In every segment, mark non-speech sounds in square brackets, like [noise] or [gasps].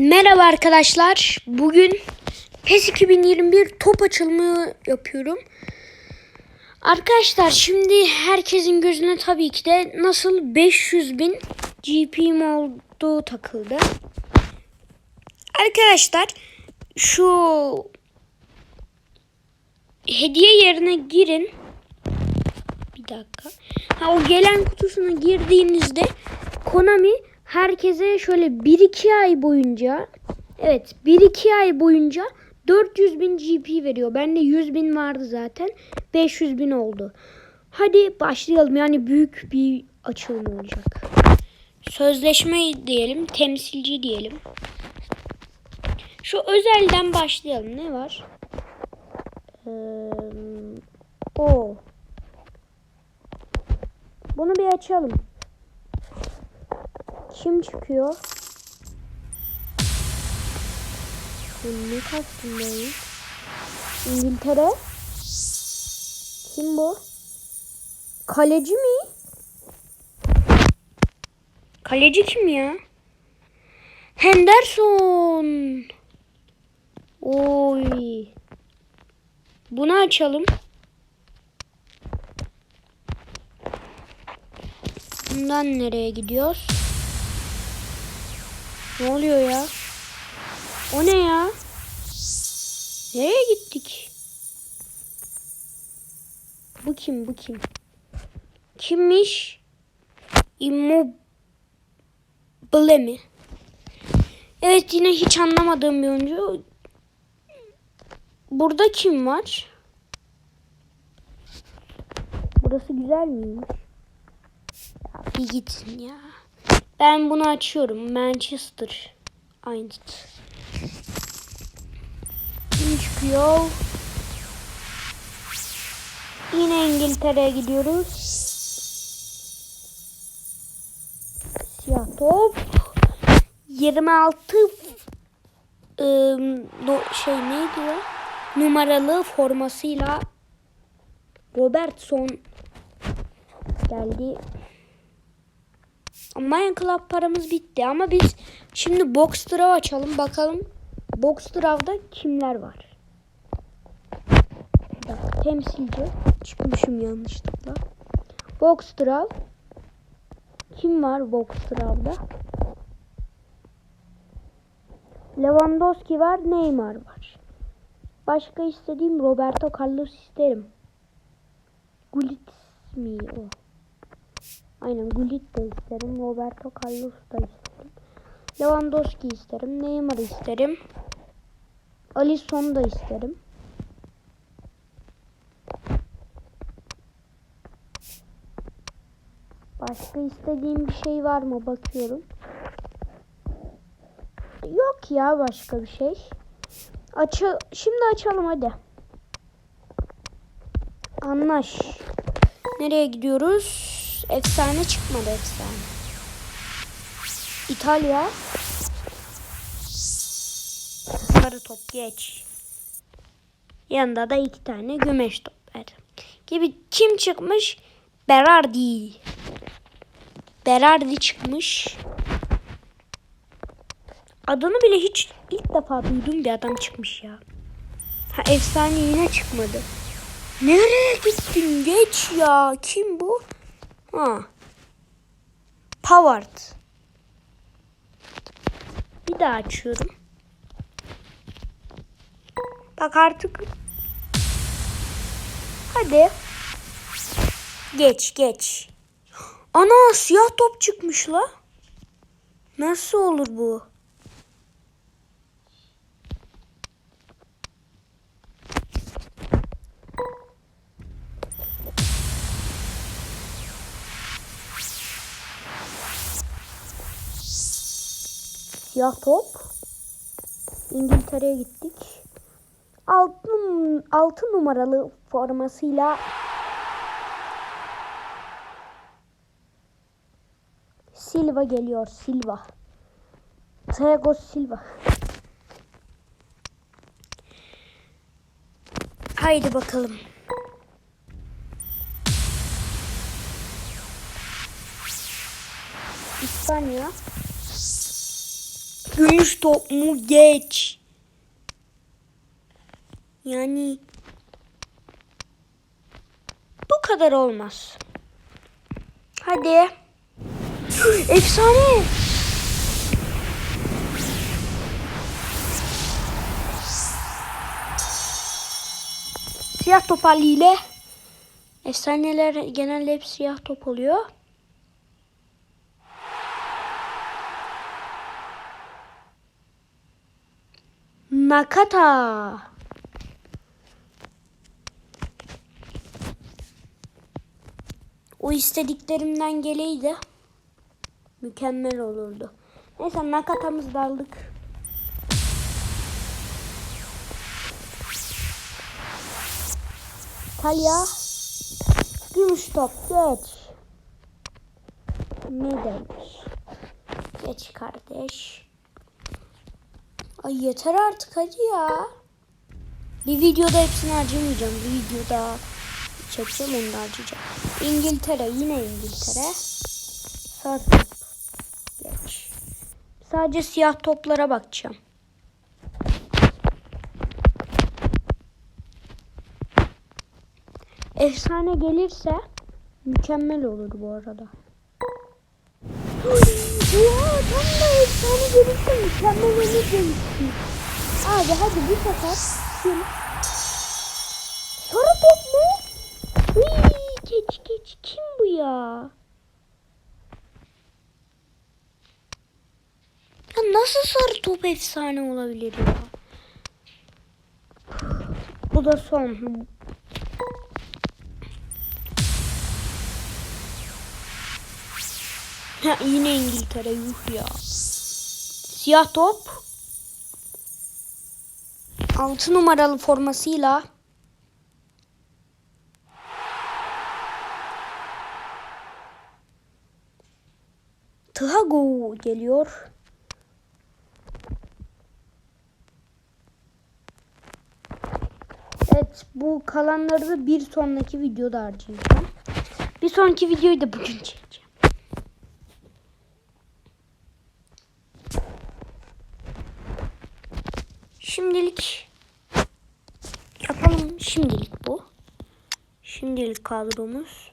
Merhaba arkadaşlar. Bugün PES 2021 top açılımı yapıyorum. Arkadaşlar şimdi herkesin gözüne tabii ki de nasıl 500 bin GP'm olduğu takıldı. Arkadaşlar şu hediye yerine girin. Bir dakika. Ha, o gelen kutusuna girdiğinizde Konami herkese şöyle 1-2 ay boyunca evet 1-2 ay boyunca 400 bin GP veriyor. Bende 100 bin vardı zaten. 500 bin oldu. Hadi başlayalım. Yani büyük bir açılım olacak. Sözleşme diyelim. Temsilci diyelim. Şu özelden başlayalım. Ne var? Ee, o. Bunu bir açalım. Kim çıkıyor? Ne ben? İngiltere. Kim bu? Kaleci mi? Kaleci kim ya? Henderson. Oy. Bunu açalım. Bundan nereye gidiyoruz? Ne oluyor ya? O ne ya? Nereye gittik? Bu kim? Bu kim? Kimmiş? Immobile mi? Evet yine hiç anlamadığım bir oyuncu. Burada kim var? Burası güzel miymiş? Ya bir gitsin ya. Ben bunu açıyorum. Manchester. Aynısı. Kim çıkıyor? Yine İngiltere'ye gidiyoruz. Siyah top. 26 ıı, şey neydi ya? Numaralı formasıyla Robertson geldi. Minecraft paramız bitti ama biz şimdi Box Draw açalım bakalım. Box Draw'da kimler var? Dakika, temsilci çıkmışım yanlışlıkla. Box Draw kim var Box Draw'da? Lewandowski var, Neymar var. Başka istediğim Roberto Carlos isterim. Gullit mi o? Aynen Gullit de isterim. Roberto Carlos da isterim. Lewandowski isterim. Neymar isterim. Alisson da isterim. Başka istediğim bir şey var mı bakıyorum. Yok ya başka bir şey. Açı Şimdi açalım hadi. Anlaş. Nereye gidiyoruz? Efsane çıkmadı efsane. İtalya. Sarı top geç. Yanında da iki tane gümeş top var. Gibi kim çıkmış? Berardi. Berardi çıkmış. Adını bile hiç ilk defa duyduğum bir adam çıkmış ya. Ha efsane yine çıkmadı. Nereye gittin? Geç ya. Kim bu? Ha. Powered. Bir daha açıyorum. Bak artık. Hadi. Geç geç. Ana siyah top çıkmış la. Nasıl olur bu? Siyah top. İngiltere'ye gittik. 6 altı numaralı formasıyla Silva geliyor. Silva. Thiago Silva. Haydi bakalım. İspanya. Gümüş top mu geç. Yani bu kadar olmaz. Hadi. Efsane. Siyah top haliyle efsaneler genelde hep siyah top oluyor. Nakata. O istediklerimden geleydi. Mükemmel olurdu. Neyse Nakata'mızı da aldık. Talya. Gümüş top geç. Ne demiş? Geç kardeş. Ay yeter artık hadi ya. Bir videoda hepsini harcamayacağım. Bir videoda çekeceğim onu da harcayacağım. İngiltere yine İngiltere. Sağ top. Geç. Sadece siyah toplara bakacağım. Efsane gelirse mükemmel olur bu arada. [gasps] Gelirse mükemmel olur demiştim. Abi hadi bu sefer kim? Sarı top mu? Uy, geç geç kim bu ya? Ya nasıl sarı top efsane olabilir ya? Bu da son. Ha, yine İngiltere yuh ya. Siyah top. 6 numaralı formasıyla Tıhago geliyor. Evet bu kalanları da bir sonraki videoda harcayacağım. Bir sonraki videoyu da bugün çekeceğim. Şimdilik yapalım. Şimdilik bu. Şimdilik kadromuz.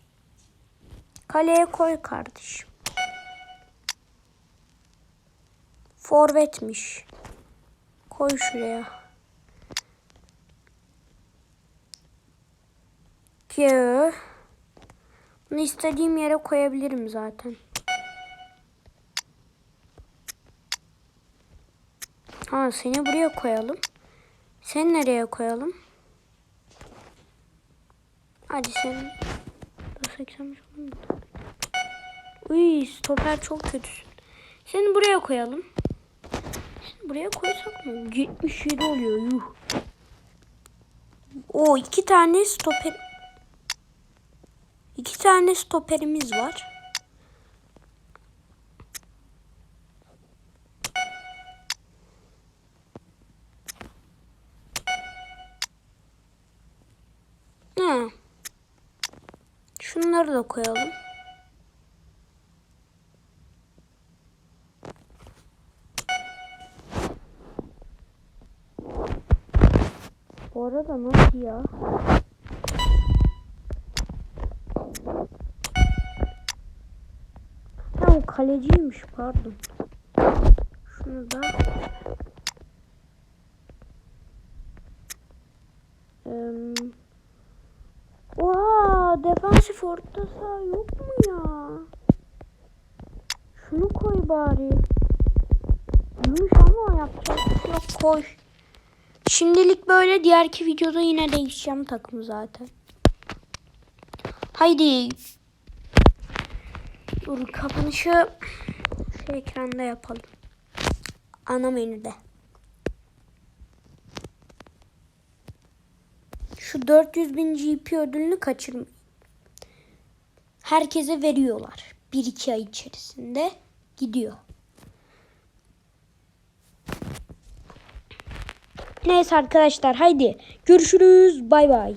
Kaleye koy kardeşim. Forvetmiş. Koy şuraya. Ki bunu istediğim yere koyabilirim zaten. Ha seni buraya koyalım. Sen nereye koyalım? Hadi sen. 85 olur mu? Uy stoper çok kötüsün. Seni buraya koyalım. Seni buraya koysak mı? 77 oluyor yuh. O iki tane stoper. İki tane stoperimiz var. Ha. Şunları da koyalım. Bu arada nasıl ya? Ha o kaleciymiş pardon. Şunu da orta saha yok mu ya? Şunu koy bari. Yumuş ama yapacak şey yok koy. Şimdilik böyle diğerki videoda yine değişeceğim takımı zaten. Haydi. Dur kapanışı şu ekranda yapalım. Ana menüde. Şu 400 bin GP ödülünü kaçırmayın. Herkese veriyorlar. 1-2 ay içerisinde gidiyor. Neyse arkadaşlar haydi görüşürüz bay bay.